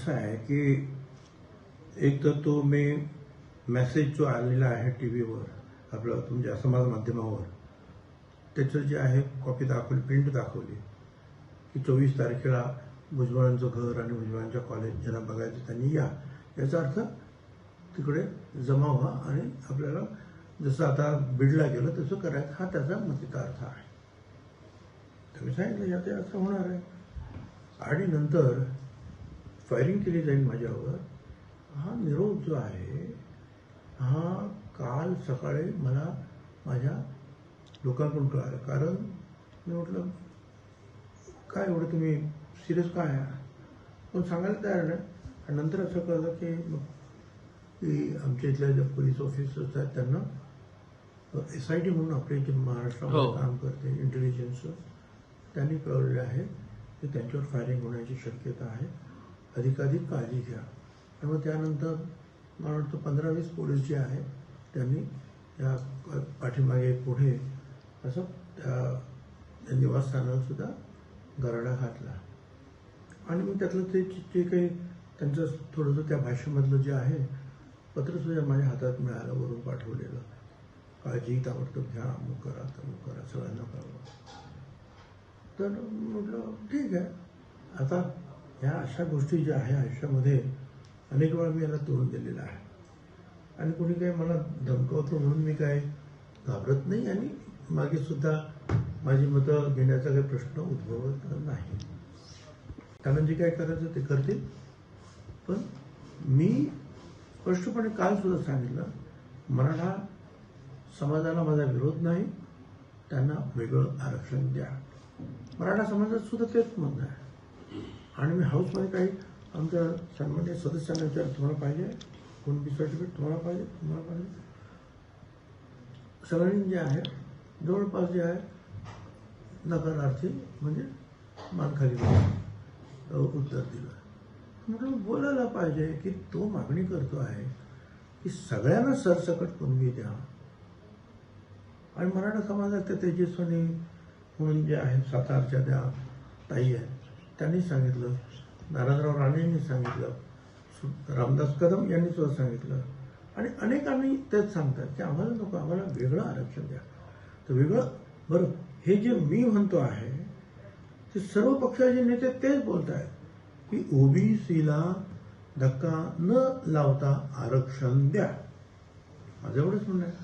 असं आहे की एक तर तो मी मेसेज जो आलेला आहे टी व्हीवर आपलं तुमच्या समाज माध्यमावर त्याचं जे आहे कॉपी दाखवली प्रिंट दाखवली की चोवीस तारखेला भुजबळांचं घर आणि भुजबळांच्या कॉलेज ज्यांना बघायचं त्यांनी या. याचा अर्थ तिकडे जमा व्हा आणि आपल्याला जसं आता बिडला गेलं तसं करायचं हा त्याचा मतीचा अर्थ आहे. तर सांगितलं या ते असं होणार आहे. आणि नंतर फायरिंग केली जाईल माझ्यावर हा निरोप जो आहे हा काल सकाळी मला माझ्या लोकांकडून कळालं. कारण मी म्हटलं काय एवढं तुम्ही सिरियस काय आहे? पण सांगायला तयार नाही. आणि नंतर असं कळलं की मग की आमच्या इथल्या ज्या पोलीस ऑफिसर्स आहेत त्यांना एस आय टी म्हणून आपले जे महाराष्ट्रामध्ये हो. काम करते इंटेलिजन्सचं त्यांनी कळवलेलं आहे की त्यांच्यावर फायरिंग होण्याची शक्यता आहे. अधिकाधिक काळजी घ्या. त्यामुळे त्यानंतर मला वाटतं पंधरा वीस पोलीस जे आहे त्यांनी या पाठीमागे पुढे असं त्या त्या सुद्धा गराडा घातला. आणि मग त्यातलं ते जे जे काही त्यांचं थोडंसं त्या भाषेमधलं जे आहे पत्रसुद्धा माझ्या हातात मिळालं वरून पाठवलेलं. काळजी ताबडतोब घ्या अमुक करा तमुक करा सगळ्यांना कळवा. तर म्हटलं ठीक आहे. आता ह्या अशा गोष्टी ज्या आहे आयुष्यामध्ये अनेक वेळा मी याला तोडून दिलेलं आहे. आणि कोणी काही मला धमकावतो म्हणून मी काय घाबरत नाही आणि मागे सुद्धा माझी मतं घेण्याचा काही प्रश्न उद्भवत नाही. कारण जे काय करायचं ते करतील पण मी स्पष्टपणे काल सुद्धा सांगितलं मराठा समाजाला माझा विरोध नाही त्यांना वेगळं आरक्षण द्या. मराठा समाजात सुद्धा तेच म्हणणं आहे. आणि मी हाऊसमध्ये काही आमच्या सन्मान्य सदस्यांना विचार तुम्हाला पाहिजे? कोणती सर्टिफिकेट तुम्हाला पाहिजे? तुम्हाला पाहिजे? सगळ्यांनी जे आहे जवळपास जे आहे नकारार्थी म्हणजे मानखाली उत्तर दिलं. म्हटलं बोलायला पाहिजे की तो मागणी करतो आहे की सगळ्यांना सरसकट कुणबी द्या. आणि मराठा समाजात ते तेजस्वनी म्हणून जे आहेत सातारच्या त्या ताई आहेत. त्यांनी सांगितलं. नारायणराव राणे यांनी सांगितलं रामदास कदम यांनी सुद्धा सांगितलं. आणि अनेकांनी तेच सांगतात की आम्हाला नको आम्हाला वेगळं आरक्षण द्या. तर वेगळं बरं हे जे मी म्हणतो आहे ते सर्व पक्षाचे नेते तेच बोलत आहेत की ओबीसीला धक्का न लावता आरक्षण द्या. माझं एवढंच म्हणणं आहे.